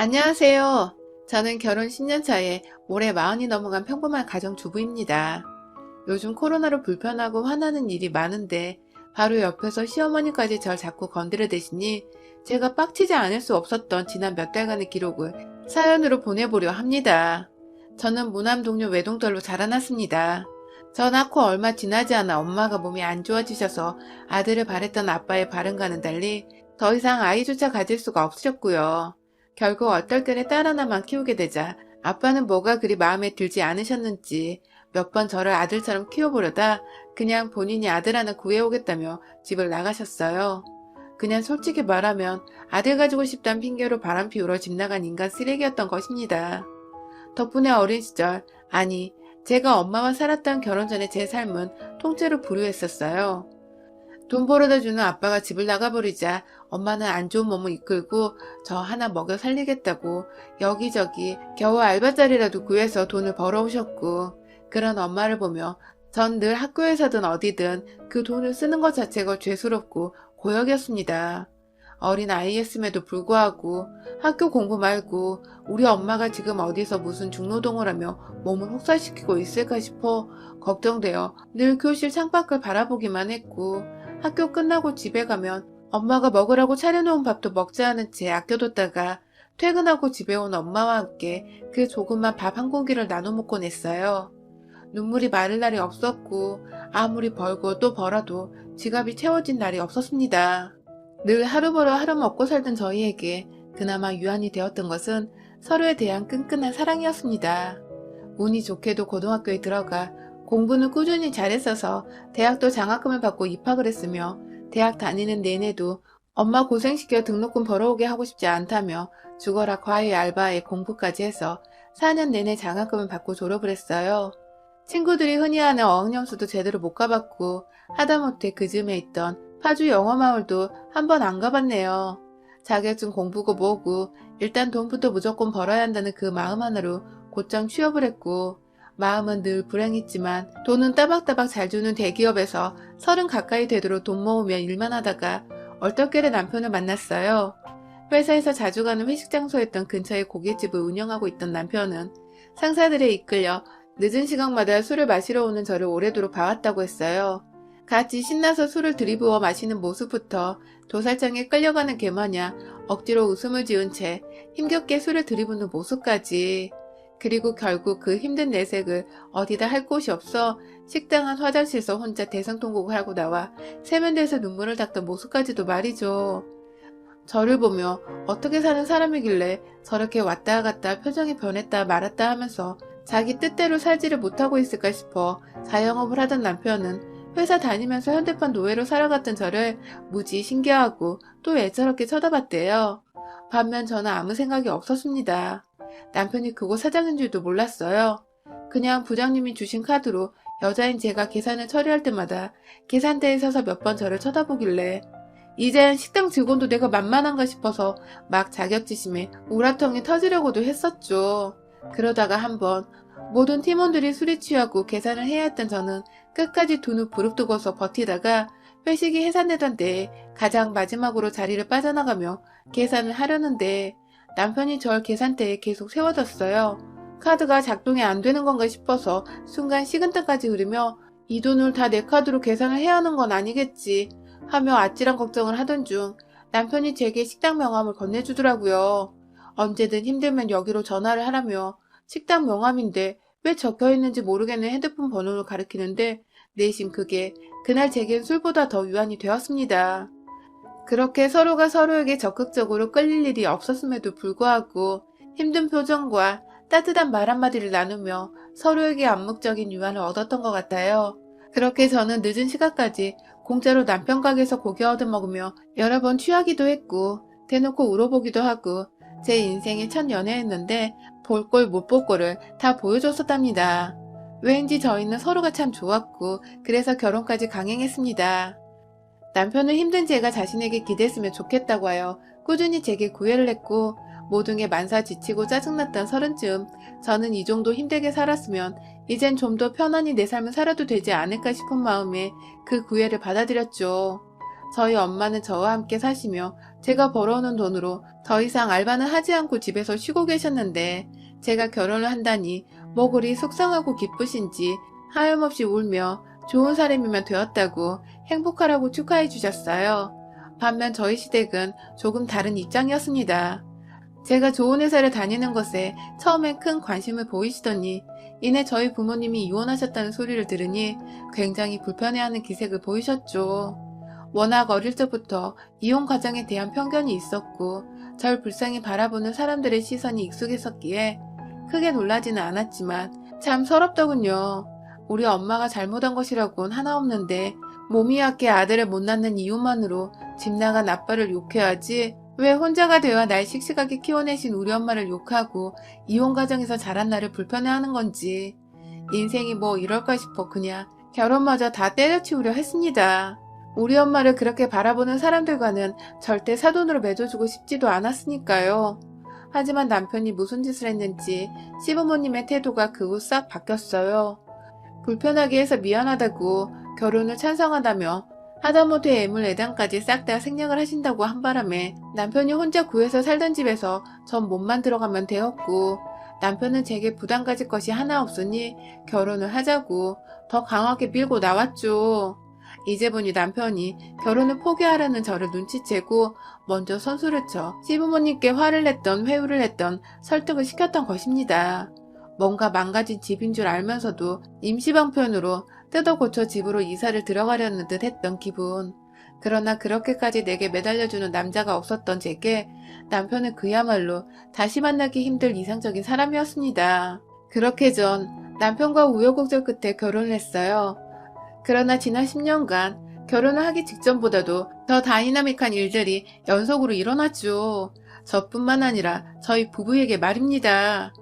안녕하세요. 저는 결혼 10년 차에 올해 마흔이 넘어간 평범한 가정주부입니다. 요즘 코로나로 불편하고 화나는 일이 많은데 바로 옆에서 시어머니까지 절 자꾸 건드려 대시니 제가 빡치지 않을 수 없었던 지난 몇 달간의 기록을 사연으로 보내보려 합니다. 저는 무남 동료 외동딸로 자라났습니다. 저 낳고 얼마 지나지 않아 엄마가 몸이 안 좋아지셔서 아들을 바랬던 아빠의 바람과는 달리 더 이상 아이조차 가질 수가 없으셨고요. 결국 어떨결에 딸 하나만 키우게 되자 아빠는 뭐가 그리 마음에 들지 않으셨는지 몇 번 저를 아들처럼 키워보려다 그냥 본인이 아들 하나 구해오겠다며 집을 나가셨어요. 그냥 솔직히 말하면 아들 가지고 싶단 핑계로 바람 피우러 집 나간 인간 쓰레기였던 것입니다. 덕분에 어린 시절, 아니, 제가 엄마와 살았던 결혼 전에 제 삶은 통째로 불우했었어요. 돈 벌어다 주는 아빠가 집을 나가버리자 엄마는 안 좋은 몸을 이끌고 저 하나 먹여 살리겠다고 여기저기 겨우 알바자리라도 구해서 돈을 벌어오셨고 그런 엄마를 보며 전 늘 학교에서든 어디든 그 돈을 쓰는 것 자체가 죄스럽고 고역이었습니다. 어린 아이였음에도 불구하고 학교 공부 말고 우리 엄마가 지금 어디서 무슨 중노동을 하며 몸을 혹사시키고 있을까 싶어 걱정되어 늘 교실 창밖을 바라보기만 했고 학교 끝나고 집에 가면 엄마가 먹으라고 차려놓은 밥도 먹지 않은 채 아껴뒀다가 퇴근하고 집에 온 엄마와 함께 그 조그만 밥 한 공기를 나눠 먹곤 했어요. 눈물이 마를 날이 없었고 아무리 벌고 또 벌어도 지갑이 채워진 날이 없었습니다. 늘 하루 벌어 하루 먹고 살던 저희에게 그나마 유한이 되었던 것은 서로에 대한 끈끈한 사랑이었습니다. 운이 좋게도 고등학교에 들어가 공부는 꾸준히 잘했어서 대학도 장학금을 받고 입학을 했으며 대학 다니는 내내도 엄마 고생시켜 등록금 벌어오게 하고 싶지 않다며 죽어라 과외 알바에 공부까지 해서 4년 내내 장학금을 받고 졸업을 했어요. 친구들이 흔히 하는 어학연수도 제대로 못 가봤고 하다못해 그 즈음에 있던 파주 영어마을도 한 번 안 가봤네요. 자격증 공부고 뭐고 일단 돈부터 무조건 벌어야 한다는 그 마음 하나로 곧장 취업을 했고 마음은 늘 불행했지만 돈은 따박따박 잘 주는 대기업에서 서른 가까이 되도록 돈 모으며 일만 하다가 얼떨결에 남편을 만났어요. 회사에서 자주 가는 회식 장소였던 근처에 고깃집을 운영하고 있던 남편은 상사들에 이끌려 늦은 시간마다 술을 마시러 오는 저를 오래도록 봐왔다고 했어요. 같이 신나서 술을 들이부어 마시는 모습부터 도살장에 끌려가는 개마냥 억지로 웃음을 지은 채 힘겹게 술을 들이부는 모습까지 그리고 결국 그 힘든 내색을 어디다 할 곳이 없어 식당 한 화장실에서 혼자 대성통곡을 하고 나와 세면대에서 눈물을 닦던 모습까지도 말이죠. 저를 보며 어떻게 사는 사람이길래 저렇게 왔다 갔다 표정이 변했다 말았다 하면서 자기 뜻대로 살지를 못하고 있을까 싶어 자영업을 하던 남편은 회사 다니면서 현대판 노예로 살아갔던 저를 무지 신기하고 또 애처롭게 쳐다봤대요. 반면 저는 아무 생각이 없었습니다. 남편이 그곳 사장인 줄도 몰랐어요. 그냥 부장님이 주신 카드로 여자인 제가 계산을 처리할 때마다 계산대에 서서 몇 번 저를 쳐다보길래 이젠 식당 직원도 내가 만만한가 싶어서 막 자격지심에 우라통이 터지려고도 했었죠. 그러다가 한번 모든 팀원들이 술에 취하고 계산을 해야 했던 저는 끝까지 돈을 부릅뜨고서 버티다가 회식이 해산되던 때에 가장 마지막으로 자리를 빠져나가며 계산을 하려는데 남편이 절 계산대에 계속 세워뒀어요. 카드가 작동이 안 되는 건가 싶어서 순간 식은땀까지 흐르며 이 돈을 다 내 카드로 계산을 해야 하는 건 아니겠지 하며 아찔한 걱정을 하던 중 남편이 제게 식당 명함을 건네주더라고요. 언제든 힘들면 여기로 전화를 하라며 식당 명함인데 왜 적혀 있는지 모르겠는 핸드폰 번호를 가리키는데 내심 그게 그날 제겐 술보다 더 유한이 되었습니다. 그렇게 서로가 서로에게 적극적으로 끌릴 일이 없었음에도 불구하고 힘든 표정과 따뜻한 말 한마디를 나누며 서로에게 암묵적인 유한을 얻었던 것 같아요. 그렇게 저는 늦은 시간까지 공짜로 남편 가게에서 고기 얻어먹으며 여러 번 취하기도 했고 대놓고 울어보기도 하고 제 인생의 첫 연애였는데 볼 꼴 못 볼 꼴을 다 보여줬었답니다. 왠지 저희는 서로가 참 좋았고 그래서 결혼까지 강행했습니다. 남편은 힘든 제가 자신에게 기대했으면 좋겠다고 하여 꾸준히 제게 구애를 했고 모든 게 만사 지치고 짜증났던 서른쯤 저는 이 정도 힘들게 살았으면 이젠 좀 더 편안히 내 삶을 살아도 되지 않을까 싶은 마음에 그 구애를 받아들였죠. 저희 엄마는 저와 함께 사시며 제가 벌어오는 돈으로 더 이상 알바는 하지 않고 집에서 쉬고 계셨는데 제가 결혼을 한다니 뭐 그리 속상하고 기쁘신지 하염없이 울며 좋은 사람이면 되었다고 행복하라고 축하해 주셨어요. 반면 저희 시댁은 조금 다른 입장이었습니다. 제가 좋은 회사를 다니는 것에 처음엔 큰 관심을 보이시더니 이내 저희 부모님이 이혼하셨다는 소리를 들으니 굉장히 불편해하는 기색을 보이셨죠. 워낙 어릴 적부터 이혼 과정에 대한 편견이 있었고 절 불쌍히 바라보는 사람들의 시선이 익숙했었기에 크게 놀라지는 않았지만 참 서럽더군요. 우리 엄마가 잘못한 것이라곤 하나 없는데 몸이 약해 아들을 못 낳는 이유만으로 집 나간 아빠를 욕해야지 왜 혼자가 되어 날 씩씩하게 키워내신 우리 엄마를 욕하고 이혼 과정에서 자란 나를 불편해하는 건지 인생이 뭐 이럴까 싶어 그냥 결혼마저 다 때려치우려 했습니다. 우리 엄마를 그렇게 바라보는 사람들과는 절대 사돈으로 맺어주고 싶지도 않았으니까요. 하지만 남편이 무슨 짓을 했는지 시부모님의 태도가 그 후 싹 바뀌었어요. 불편하게 해서 미안하다고 결혼을 찬성한다며 하다못해 애물 애당까지 싹 다 생략을 하신다고 한 바람에 남편이 혼자 구해서 살던 집에서 전 몸만 들어가면 되었고 남편은 제게 부담 가질 것이 하나 없으니 결혼을 하자고 더 강하게 밀고 나왔죠. 이제 보니 남편이 결혼을 포기하라는 저를 눈치채고 먼저 선수를 쳐 시부모님께 화를 냈던 회유를 했던 설득을 시켰던 것입니다. 뭔가 망가진 집인 줄 알면서도 임시방편으로 뜯어 고쳐 집으로 이사를 들어가려는 듯 했던 기분. 그러나 그렇게까지 내게 매달려주는 남자가 없었던 제게 남편은 그야말로 다시 만나기 힘들 이상적인 사람이었습니다. 그렇게 전 남편과 우여곡절 끝에 결혼을 했어요. 그러나 지난 10년간 결혼을 하기 직전보다도 더 다이나믹한 일들이 연속으로 일어났죠. 저뿐만 아니라 저희 부부에게 말입니다.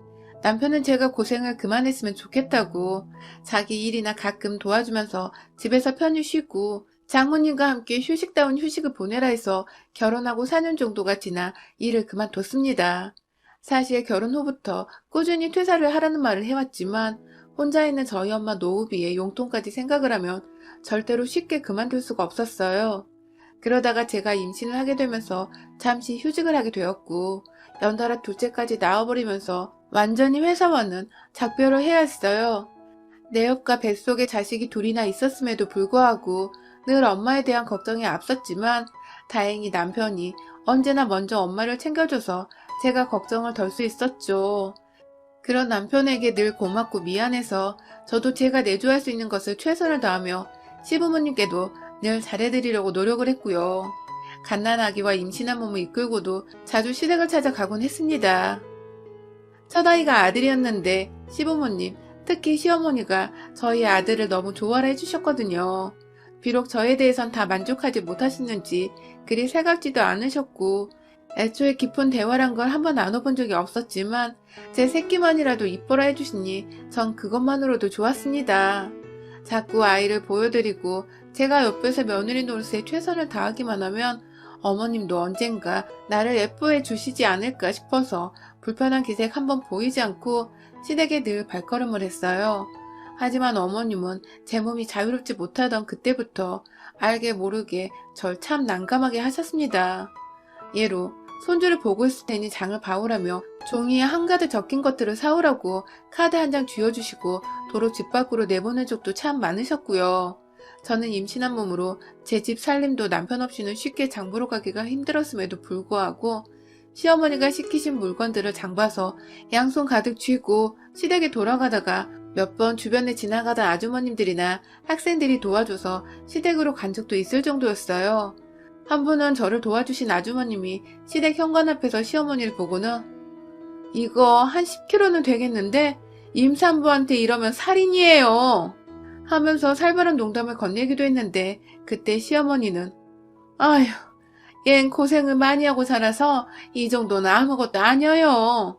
남편은 제가 고생을 그만했으면 좋겠다고 자기 일이나 가끔 도와주면서 집에서 편히 쉬고 장모님과 함께 휴식다운 휴식을 보내라 해서 결혼하고 4년 정도가 지나 일을 그만뒀습니다. 사실 결혼 후부터 꾸준히 퇴사를 하라는 말을 해왔지만 혼자 있는 저희 엄마 노후비의 용돈까지 생각을 하면 절대로 쉽게 그만둘 수가 없었어요. 그러다가 제가 임신을 하게 되면서 잠시 휴직을 하게 되었고 연달아 둘째까지 나와버리면서 완전히 회사와는 작별을 해야 했어요. 내 옆과 뱃속에 자식이 둘이나 있었음에도 불구하고 늘 엄마에 대한 걱정이 앞섰지만 다행히 남편이 언제나 먼저 엄마를 챙겨줘서 제가 걱정을 덜 수 있었죠. 그런 남편에게 늘 고맙고 미안해서 저도 제가 내조할 수 있는 것을 최선을 다하며 시부모님께도 늘 잘해드리려고 노력을 했고요. 갓난 아기와 임신한 몸을 이끌고도 자주 시댁을 찾아가곤 했습니다. 첫 아이가 아들이었는데 시부모님, 특히 시어머니가 저희 아들을 너무 좋아를 해주셨거든요. 비록 저에 대해선 다 만족하지 못하시는지 그리 살갑지도 않으셨고 애초에 깊은 대화란 걸 한번 나눠본 적이 없었지만 제 새끼만이라도 이뻐라 해주시니 전 그것만으로도 좋았습니다. 자꾸 아이를 보여드리고 제가 옆에서 며느리 노릇에 최선을 다하기만 하면 어머님도 언젠가 나를 예뻐해 주시지 않을까 싶어서 불편한 기색 한번 보이지 않고 시댁에 늘 발걸음을 했어요. 하지만 어머님은 제 몸이 자유롭지 못하던 그때부터 알게 모르게 절 참 난감하게 하셨습니다. 예로 손주를 보고 있을 테니 장을 봐오라며 종이에 한가득 적힌 것들을 사오라고 카드 한 장 쥐어주시고 도로 집 밖으로 내보낸 적도 참 많으셨고요. 저는 임신한 몸으로 제 집 살림도 남편 없이는 쉽게 장보러 가기가 힘들었음에도 불구하고 시어머니가 시키신 물건들을 장봐서 양손 가득 쥐고 시댁에 돌아가다가 몇 번 주변에 지나가던 아주머님들이나 학생들이 도와줘서 시댁으로 간 적도 있을 정도였어요. 한 분은 저를 도와주신 아주머님이 시댁 현관 앞에서 시어머니를 보고는 이거 한 10kg는 되겠는데 임산부한테 이러면 살인이에요. 하면서 살벌한 농담을 건네기도 했는데 그때 시어머니는 아휴 얜 고생을 많이 하고 살아서 이 정도는 아무것도 아니에요.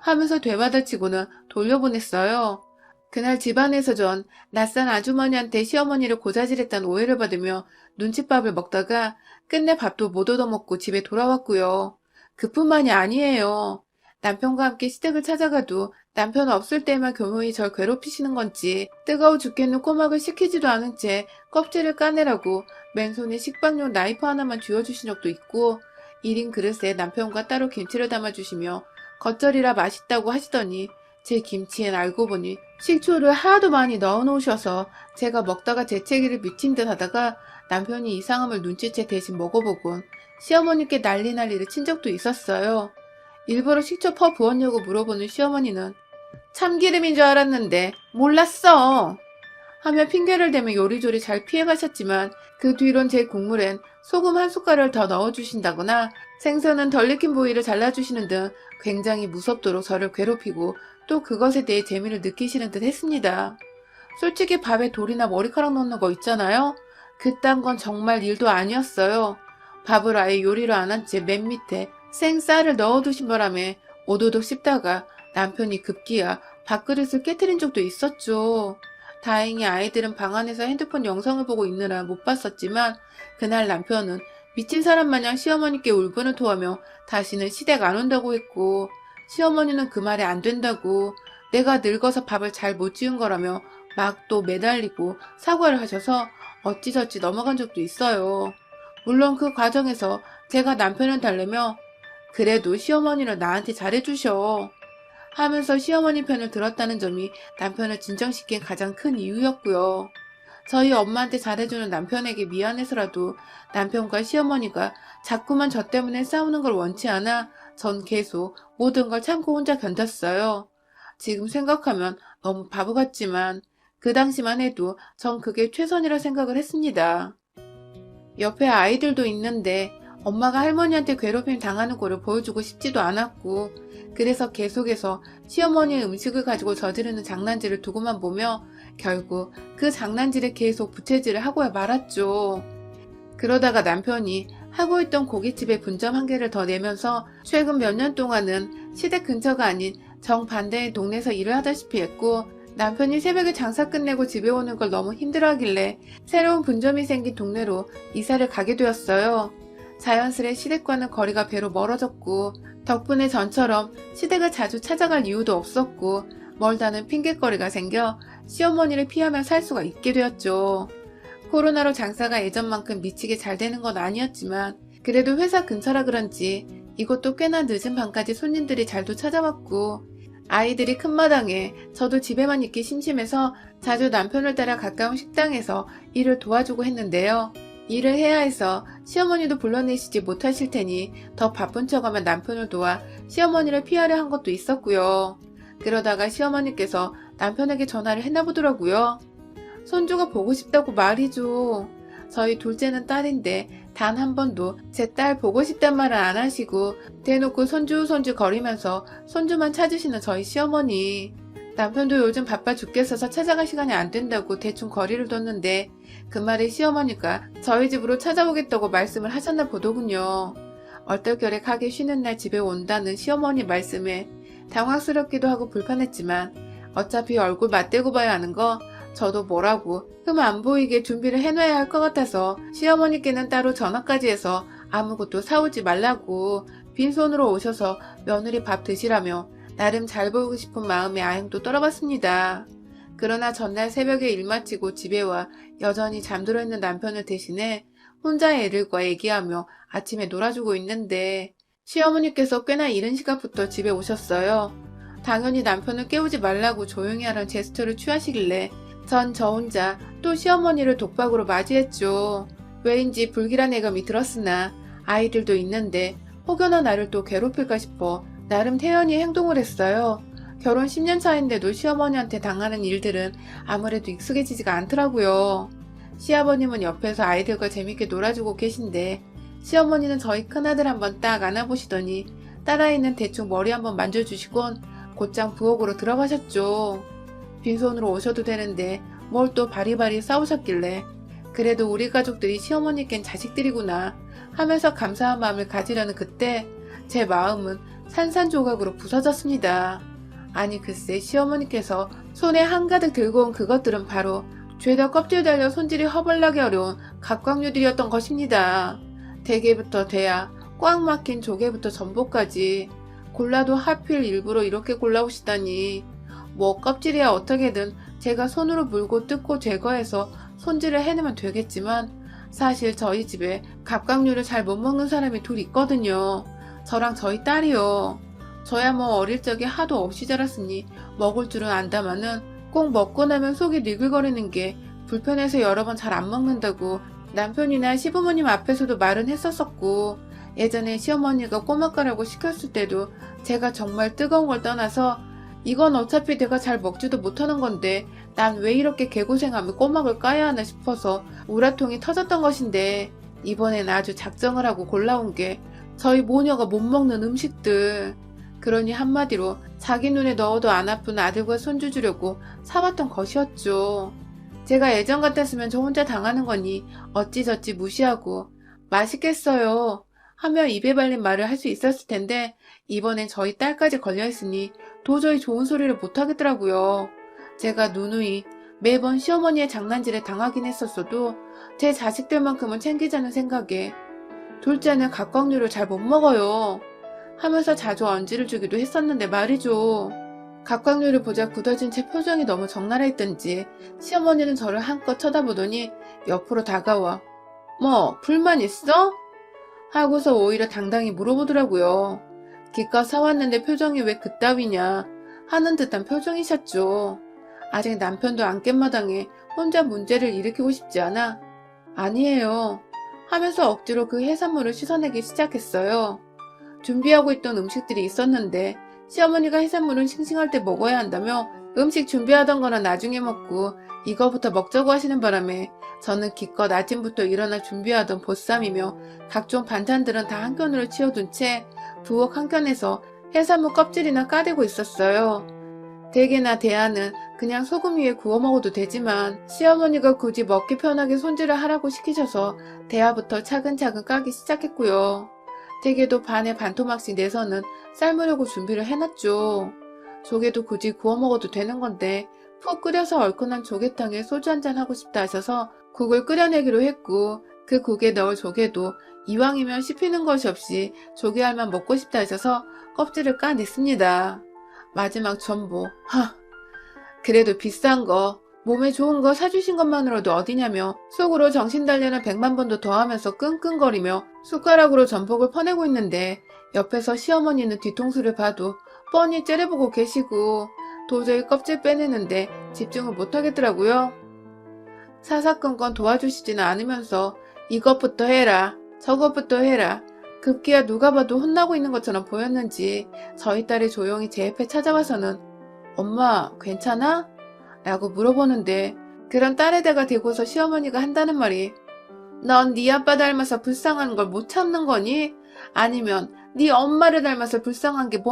하면서 되받아치고는 돌려보냈어요. 그날 집안에서 전 낯선 아주머니한테 시어머니를 고자질했다는 오해를 받으며 눈칫밥을 먹다가 끝내 밥도 못 얻어먹고 집에 돌아왔고요. 그뿐만이 아니에요. 남편과 함께 시댁을 찾아가도 남편 없을 때만 교묘히 절 괴롭히시는 건지 뜨거워 죽겠는 꼬막을 식히지도 않은 채 껍질을 까내라고 맨손에 식빵용 나이프 하나만 쥐어주신 적도 있고 1인 그릇에 남편과 따로 김치를 담아주시며 겉절이라 맛있다고 하시더니 제 김치엔 알고 보니 식초를 하도 많이 넣어 놓으셔서 제가 먹다가 재채기를 미친 듯 하다가 남편이 이상함을 눈치채 대신 먹어보곤 시어머니께 난리 난리를 친 적도 있었어요. 일부러 식초 퍼 부었냐고 물어보는 시어머니는 참기름인 줄 알았는데 몰랐어. 하며 핑계를 대며 요리조리 잘 피해가셨지만 그 뒤론 제 국물엔 소금 한 숟갈을 더 넣어주신다거나 생선은 덜 익힌 부위를 잘라주시는 등 굉장히 무섭도록 저를 괴롭히고 또 그것에 대해 재미를 느끼시는 듯 했습니다. 솔직히 밥에 돌이나 머리카락 넣는 거 있잖아요. 그딴 건 정말 일도 아니었어요. 밥을 아예 요리를 안 한 채 맨 밑에 생쌀을 넣어두신 바람에 오도독 씹다가 남편이 급기야 밥그릇을 깨뜨린 적도 있었죠. 다행히 아이들은 방 안에서 핸드폰 영상을 보고 있느라 못 봤었지만 그날 남편은 미친 사람 마냥 시어머니께 울분을 토하며 다시는 시댁 안 온다고 했고 시어머니는 그 말에 안 된다고 내가 늙어서 밥을 잘 못 지은 거라며 막 또 매달리고 사과를 하셔서 어찌저찌 넘어간 적도 있어요. 물론 그 과정에서 제가 남편을 달래며 그래도 시어머니는 나한테 잘해주셔 하면서 시어머니 편을 들었다는 점이 남편을 진정시킨 가장 큰 이유였고요. 저희 엄마한테 잘해주는 남편에게 미안해서라도 남편과 시어머니가 자꾸만 저 때문에 싸우는 걸 원치 않아 전 계속 모든 걸 참고 혼자 견뎠어요. 지금 생각하면 너무 바보 같지만 그 당시만 해도 전 그게 최선이라 생각을 했습니다. 옆에 아이들도 있는데 엄마가 할머니한테 괴롭힘 당하는 꼴을 보여주고 싶지도 않았고 그래서 계속해서 시어머니의 음식을 가지고 저지르는 장난질을 두고만 보며 결국 그 장난질에 계속 부채질을 하고야 말았죠. 그러다가 남편이 하고 있던 고깃집에 분점 한 개를 더 내면서 최근 몇 년 동안은 시댁 근처가 아닌 정반대의 동네에서 일을 하다시피 했고 남편이 새벽에 장사 끝내고 집에 오는 걸 너무 힘들어하길래 새로운 분점이 생긴 동네로 이사를 가게 되었어요. 자연스레 시댁과는 거리가 배로 멀어졌고 덕분에 전처럼 시댁을 자주 찾아갈 이유도 없었고 멀다는 핑계거리가 생겨 시어머니를 피하며 살 수가 있게 되었죠. 코로나로 장사가 예전만큼 미치게 잘 되는 건 아니었지만 그래도 회사 근처라 그런지 이곳도 꽤나 늦은 밤까지 손님들이 잘도 찾아왔고 아이들이 큰 마당에 저도 집에만 있기 심심해서 자주 남편을 따라 가까운 식당에서 일을 도와주고 했는데요. 일을 해야 해서 시어머니도 불러내시지 못하실 테니 더 바쁜 척하면 남편을 도와 시어머니를 피하려 한 것도 있었고요. 그러다가 시어머니께서 남편에게 전화를 했나 보더라고요. 손주가 보고 싶다고 말이죠. 저희 둘째는 딸인데 단 한 번도 제 딸 보고 싶단 말을 안 하시고 대놓고 손주 손주 거리면서 손주만 찾으시는 저희 시어머니. 남편도 요즘 바빠 죽겠어서 찾아갈 시간이 안 된다고 대충 거리를 뒀는데 그 말에 시어머니가 저희 집으로 찾아오겠다고 말씀을 하셨나 보더군요. 얼떨결에 가게 쉬는 날 집에 온다는 시어머니 말씀에 당황스럽기도 하고 불편했지만 어차피 얼굴 맞대고 봐야 하는 거 저도 뭐라고 흠 안 보이게 준비를 해놔야 할 것 같아서 시어머니께는 따로 전화까지 해서 아무것도 사오지 말라고 빈손으로 오셔서 며느리 밥 드시라며 나름 잘 보이고 싶은 마음에 아행도 떨어봤습니다. 그러나 전날 새벽에 일 마치고 집에 와 여전히 잠들어 있는 남편을 대신해 혼자 애들과 얘기하며 아침에 놀아주고 있는데 시어머니께서 꽤나 이른 시각부터 집에 오셨어요. 당연히 남편을 깨우지 말라고 조용히 하라는 제스처를 취하시길래 전 저 혼자 또 시어머니를 독박으로 맞이했죠. 왜인지 불길한 애감이 들었으나 아이들도 있는데 혹여나 나를 또 괴롭힐까 싶어 나름 태연히 행동을 했어요. 결혼 10년 차인데도 시어머니한테 당하는 일들은 아무래도 익숙해지지가 않더라고요. 시아버님은 옆에서 아이들과 재밌게 놀아주고 계신데 시어머니는 저희 큰아들 한번 딱 안아보시더니 딸아이는 대충 머리 한번 만져주시곤 곧장 부엌으로 들어가셨죠. 빈손으로 오셔도 되는데 뭘 또 바리바리 싸우셨길래 그래도 우리 가족들이 시어머니께는 자식들이구나 하면서 감사한 마음을 가지려는 그때 제 마음은 산산조각으로 부서졌습니다. 아니 글쎄 시어머니께서 손에 한가득 들고 온 그것들은 바로 죄다 껍질 달려 손질이 허벌나게 어려운 각광류들이었던 것입니다. 대게부터 대야, 꽉 막힌 조개부터 전복까지 골라도 하필 일부러 이렇게 골라오시다니 뭐 껍질이야 어떻게든 제가 손으로 물고 뜯고 제거해서 손질을 해내면 되겠지만 사실 저희 집에 갑각류를 잘 못 먹는 사람이 둘 있거든요. 저랑 저희 딸이요. 저야 뭐 어릴 적에 하도 없이 자랐으니 먹을 줄은 안다마는 꼭 먹고 나면 속이 니글거리는 게 불편해서 여러 번 잘 안 먹는다고 남편이나 시부모님 앞에서도 말은 했었었고 예전에 시어머니가 꼬막가라고 시켰을 때도 제가 정말 뜨거운 걸 떠나서 이건 어차피 내가 잘 먹지도 못하는 건데 난 왜 이렇게 개고생하며 꼬막을 까야 하나 싶어서 우라통이 터졌던 것인데 이번엔 아주 작정을 하고 골라온 게 저희 모녀가 못 먹는 음식들 그러니 한마디로 자기 눈에 넣어도 안 아픈 아들과 손주 주려고 사왔던 것이었죠. 제가 예전 같았으면 저 혼자 당하는 거니 어찌저찌 무시하고 맛있겠어요 하며 입에 발린 말을 할 수 있었을 텐데 이번엔 저희 딸까지 걸려있으니 도저히 좋은 소리를 못하겠더라고요. 제가 누누이 매번 시어머니의 장난질에 당하긴 했었어도 제 자식들만큼은 챙기자는 생각에 둘째는 각광류를 잘 못 먹어요. 하면서 자주 언지를 주기도 했었는데 말이죠. 각광류를 보자 굳어진 제 표정이 너무 적나라 했던지 시어머니는 저를 한껏 쳐다보더니 옆으로 다가와 뭐 불만 있어? 하고서 오히려 당당히 물어보더라고요. 기껏 사왔는데 표정이 왜 그따위냐 하는 듯한 표정이셨죠. 아직 남편도 안깬 마당에 혼자 문제를 일으키고 싶지 않아 아니에요 하면서 억지로 그 해산물을 씻어내기 시작했어요. 준비하고 있던 음식들이 있었는데 시어머니가 해산물은 싱싱할 때 먹어야 한다며 음식 준비하던 거는 나중에 먹고 이거부터 먹자고 하시는 바람에 저는 기껏 아침부터 일어나 준비하던 보쌈이며 각종 반찬들은 다 한켠으로 치워둔 채 부엌 한켠에서 해산물 껍질이나 까대고 있었어요. 대게나 대하는 그냥 소금 위에 구워 먹어도 되지만 시어머니가 굳이 먹기 편하게 손질을 하라고 시키셔서 대하부터 차근차근 까기 시작했고요. 대게도 반에 반토막씩 내서는 삶으려고 준비를 해놨죠. 조개도 굳이 구워 먹어도 되는 건데 푹 끓여서 얼큰한 조개탕에 소주 한잔 하고 싶다 하셔서 국을 끓여내기로 했고 그 국에 넣을 조개도 이왕이면 씹히는 것이 없이 조개알만 먹고 싶다 하셔서 껍질을 까냈습니다. 마지막 전보. 하. 그래도 비싼 거, 몸에 좋은 거 사주신 것만으로도 어디냐며 속으로 정신달래는 백만 번도 더하면서 끙끙거리며 숟가락으로 전복을 퍼내고 있는데 옆에서 시어머니는 뒤통수를 봐도 뻔히 째려보고 계시고 도저히 껍질 빼내는데 집중을 못하겠더라고요. 사사건건 도와주시지는 않으면서 이것부터 해라, 저것부터 해라. 급기야 누가 봐도 혼나고 있는 것처럼 보였는지 저희 딸이 조용히 제 옆에 찾아와서는 엄마 괜찮아? 라고 물어보는데 그런 딸에다가 대고서 시어머니가 한다는 말이 넌 네 아빠 닮아서 불쌍한 걸 못 참는 거니? 아니면 네 엄마를 닮아서 불쌍한 게 뭔